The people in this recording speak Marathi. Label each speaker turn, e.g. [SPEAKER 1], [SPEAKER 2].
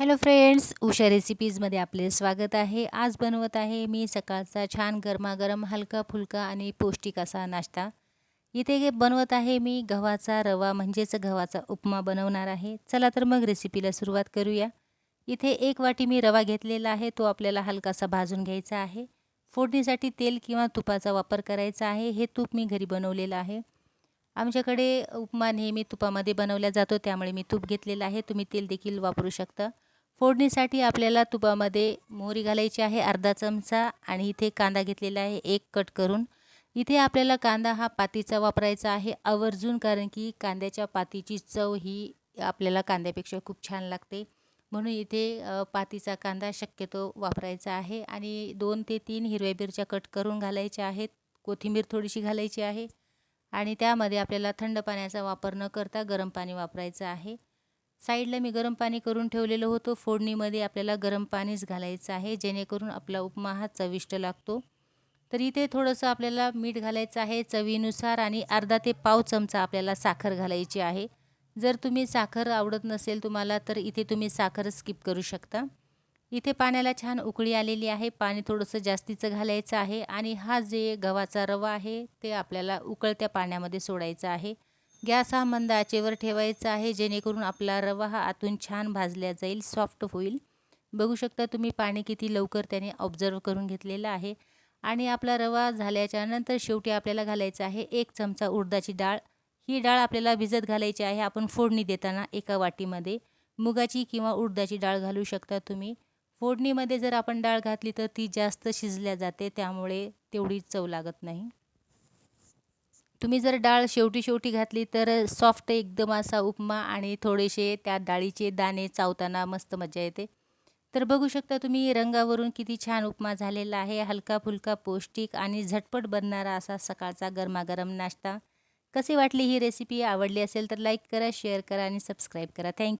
[SPEAKER 1] हॅलो फ्रेंड्स उषा रेसिपीजमध्ये आपले स्वागत आहे. आज बनवत आहे मी सकाळचा छान गरमागरम हलका फुलका आणि पौष्टिक असा नाश्ता. इथे बनवत आहे मी गव्हाचा रवा म्हणजेच गव्हाचा उपमा बनवणार आहे. चला तर मग रेसिपीला सुरुवात करूया. इथे एक वाटी मी रवा घेतलेला आहे तो आपल्याला हलकासा भाजून घ्यायचा आहे. फोडणीसाठी तेल किंवा तुपाचा वापर करायचा आहे हे तूप मी घरी बनवलेलं आहे. आमच्याकडे उपमा नेहमी तुपामध्ये बनवला जातो त्यामुळे मी तूप घेतलेलं आहे. तुम्ही तेल देखील वापरू शकता. फोडणीसाठी आपल्याला तुपामध्ये मोहरी घालायची आहे अर्धा चमचा आणि इथे कांदा घेतलेला आहे एक कट करून. इथे आपल्याला कांदा हा पातीचा वापरायचा आहे आवर्जून कारण की कांद्याच्या पातीची चव ही आपल्याला कांद्यापेक्षा खूप छान लागते. म्हणून इथे पातीचा कांदा शक्यतो वापरायचा आहे आणि दोन ते तीन हिरव्या मिरच्या कट करून घालायच्या आहेत. कोथिंबीर थोडीशी घालायची आहे आणि त्यामध्ये आपल्याला थंड पाण्याचा वापर न करता गरम पाणी वापरायचं आहे. साईडला मी गरम पाणी करून ठेवलेलं होतं. फोडणीमध्ये आपल्याला गरम पाणीच घालायचं आहे जेणेकरून आपला उपमा हा चविष्ट लागतो. तर इथे थोडंसं आपल्याला मीठ घालायचं आहे चवीनुसार आणि अर्धा ते पाव चमचा आपल्याला साखर घालायची आहे. जर तुम्ही साखर आवडत नसेल तुम्हाला तर इथे तुम्ही साखर स्किप करू शकता. इथे पाण्याला छान उकळी आलेली आहे पाणी थोडंसं जास्तीचं घालायचं आहे आणि हा जे गव्हाचा रवा आहे ते आपल्याला उकळत्या पाण्यामध्ये सोडायचा आहे. गॅस हा मंद आचेवर ठेवायचा आहे जेणेकरून आपला रवा हा आतून छान भाजल्या जाईल सॉफ्ट होईल. बघू शकता तुम्ही पाणी किती लवकर त्याने ऑब्झर्व करून घेतलेलं आहे. आणि आपला रवा झाल्याच्यानंतर शेवटी आपल्याला घालायचा आहे एक चमचा उडदाची डाळ. ही डाळ आपल्याला भिजत घालायची आहे आपण फोडणी देताना एका वाटीमध्ये. मुगाची किंवा उडदाची डाळ घालू शकता तुम्ही. फोडणीमध्ये जर आपण डाळ घातली तर ती जास्त शिजल्या जाते त्यामुळे तेवढी चव लागत नाही. तुम्ही जर डाळ शेवटी शेवटी घातली तर सॉफ्ट एकदम असा उपमा आणि थोडेसे त्या डाळीचे दाणे चावताना मस्त मजा येते. तर बघू शकता तुम्ही रंगावरून किती छान उपमा झालेला आहे. हलका फुलका पौष्टिक आणि झटपट बनणारा असा सकाळचा गरमागरम नाश्ता. कसे वाटली ही रेसिपी आवडली असेल तर लाईक करा शेअर करा आणि सबस्क्राईब करा. थँक्यू